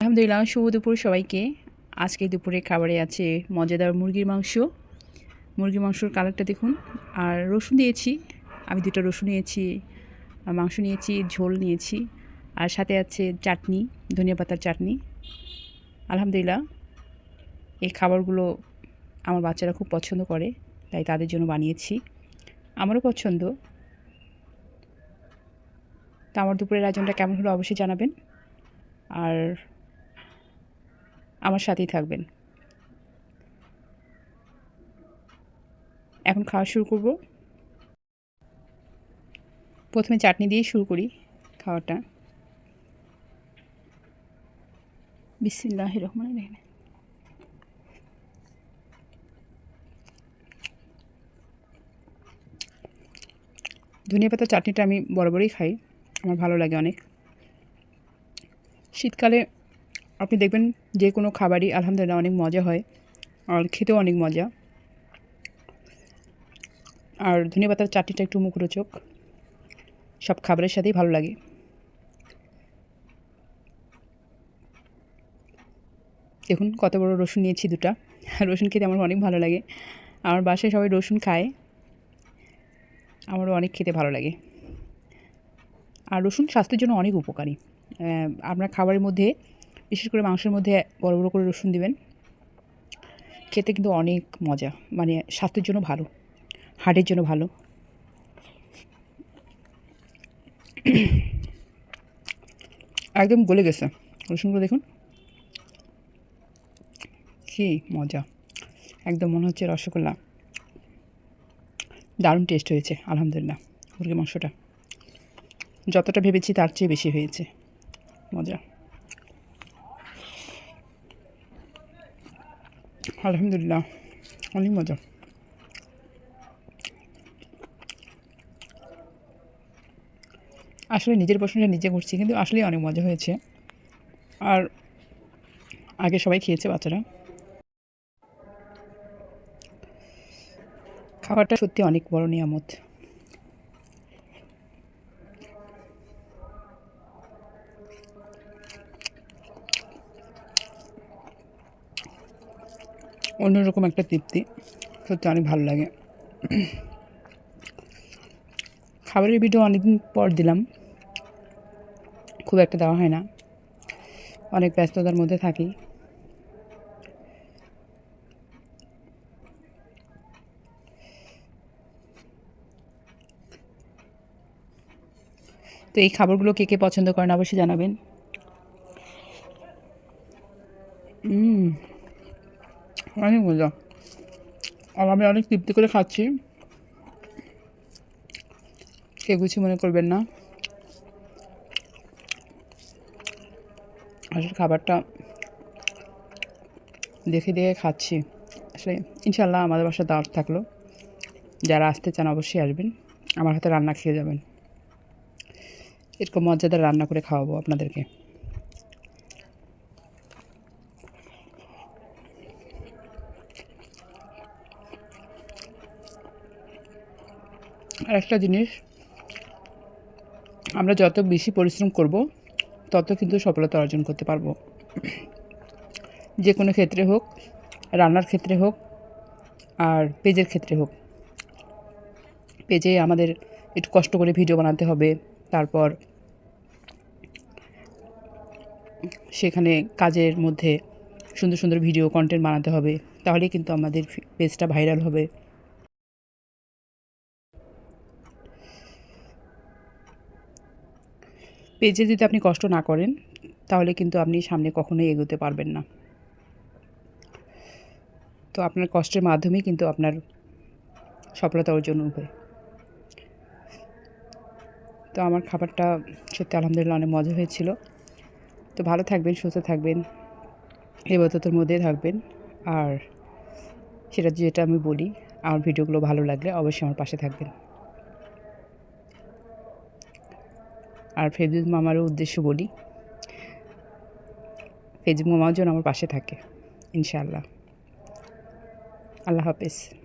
আলহামদুলিল্লাহ শুভ দুপুর সবাইকে। আজকে দুপুরে খাবারে আছে মজাদার মুরগির মাংস। মুরগির মাংসর কালারটা দেখুন। আর রসুন দিয়েছি। আমি দুটো রসুন নিয়েছি মাংস নিয়েছি, ঝোল নিয়েছি। আর সাথে আছে চাটনি, ধনিয়া পাতার চাটনি। আলহামদুলিল্লাহ, এই খাবারগুলো আমার বাচ্চারা খুব পছন্দ করে, তাই তাদের জন্য বানিয়েছি। আমারও পছন্দ। তা আমার দুপুরের আয়োজনটা কেমন হলো অবশ্যই জানাবেন। আর আমার সাথেই থাকবেন। এখন খাওয়া শুরু করব। প্রথমে চাটনি দিয়ে শুরু করি খাওয়াটা। বিসমিল্লাহ রহমান রহিম ধনিয়া পাতা চাটনিটা আমি বরাবরই খাই, আমার ভালো লাগে অনেক। শীতকালে আপনি দেখবেন যে কোনো খাবারই আলহামদুলিল্লাহ অনেক মজা হয় আর খেতেও অনেক মজা। আর ধনিয়া পাতার চাটনিটা একটু মুখরোচক। সব খাবারের সাথেই ভালো লাগে। দেখুন কত বড় রসুন নিয়েছি দুটা। রসুন খেতে আমার অনেক ভালো লাগে। আমার বাসায় সবাই রসুন খায়। আমারও অনেক খেতে ভালো লাগে। আর রসুন স্বাস্থ্যের জন্য অনেক উপকারী। আপনার খাবারের মধ্যে বিশেষ করে মাংসের মধ্যে বড় বড় করে রসুন দিবেন। খেতে কিন্তু অনেক মজা মানে স্বাস্থ্যের জন্য ভালো, হার্টের জন্য ভালো। একদম গলে গেছে। রসুনগুলো দেখুন। কি মজা। একদম মনে হচ্ছে রসগোল্লা। দারুণ টেস্ট হয়েছে, আলহামদুলিল্লাহ মুরগি মাংসটা। যতটা ভেবেছি তার চেয়ে বেশি হয়েছে। মজা। আলহামদুলিল্লাহ অনেক মজা আসলে নিজের প্রশ্নটা নিজে করছি, কিন্তু আসলেই অনেক মজা হয়েছে। আর আগে সবাই খেয়েছে বাচ্চারা। খাবারটা সত্যি অনেক বড় নিয়ামত। অন্যরকম একটা তৃপ্তি। সত্যি অনেক ভালো লাগে। খাবারের ভিডিও অনেকদিন পর দিলাম। খুব একটা দেওয়া হয় না। অনেক ব্যস্ততার মধ্যে থাকি। তো এই খাবারগুলো কে কে পছন্দ করেন অবশ্যই জানাবেন। হুম অনেক মজা। আর আমি অনেক তৃপ্তি করে খাচ্ছি। কে কিছু মনে করবেন না। আসলে খাবারটা দেখে দেখে খাচ্ছি। আসলে ইনশাল্লাহ আমাদের বাসায় দাওয়াত থাকল। যারা আসতে চান অবশ্যই আসবেন। আমার হাতে রান্না খেয়ে যাবেন। এরকম মজাদার রান্না করে খাওয়াবো আপনাদেরকে। আর একটা জিনিস, আমরা যত বেশি পরিশ্রম করব, তত কিন্তু সফলতা অর্জন করতে পারব। যে কোনো ক্ষেত্রে হোক, রান্নার ক্ষেত্রে হোক, আর পেজের ক্ষেত্রে হোক। পেজে আমাদের একটু কষ্ট করে ভিডিও বানাতে হবে, তারপর সেখানে কাজের মধ্যে সুন্দর সুন্দর ভিডিও কন্টেন্ট বানাতে হবে, তাহলেই কিন্তু আমাদের পেজটা ভাইরাল হবে। পেজে যদি আপনি কষ্ট না করেন, তাহলে কিন্তু আপনি সামনে কখনোই এগোতে পারবেন না। তো আপনার কষ্টের মাধ্যমেই কিন্তু আপনার সফলতা অর্জন হবে। তো আমার খাবারটা সত্যি আলহামদুলিল্লাহ অনেক মজা হয়েছিল। তো ভালো থাকবেন, সুস্থ থাকবেন এবাদতের মধ্যে থাকবেন। আর সেটা যেটা আমি বলি, আমার ভিডিওগুলো ভালো লাগলে অবশ্যই আমার পাশে থাকবেন। আর ফেজুজ মামারও উদ্দেশ্য বলি। ফেজু মামাও যেন আমার পাশে থাকে ইনশাআল্লাহ। আল্লাহ হাফেজ।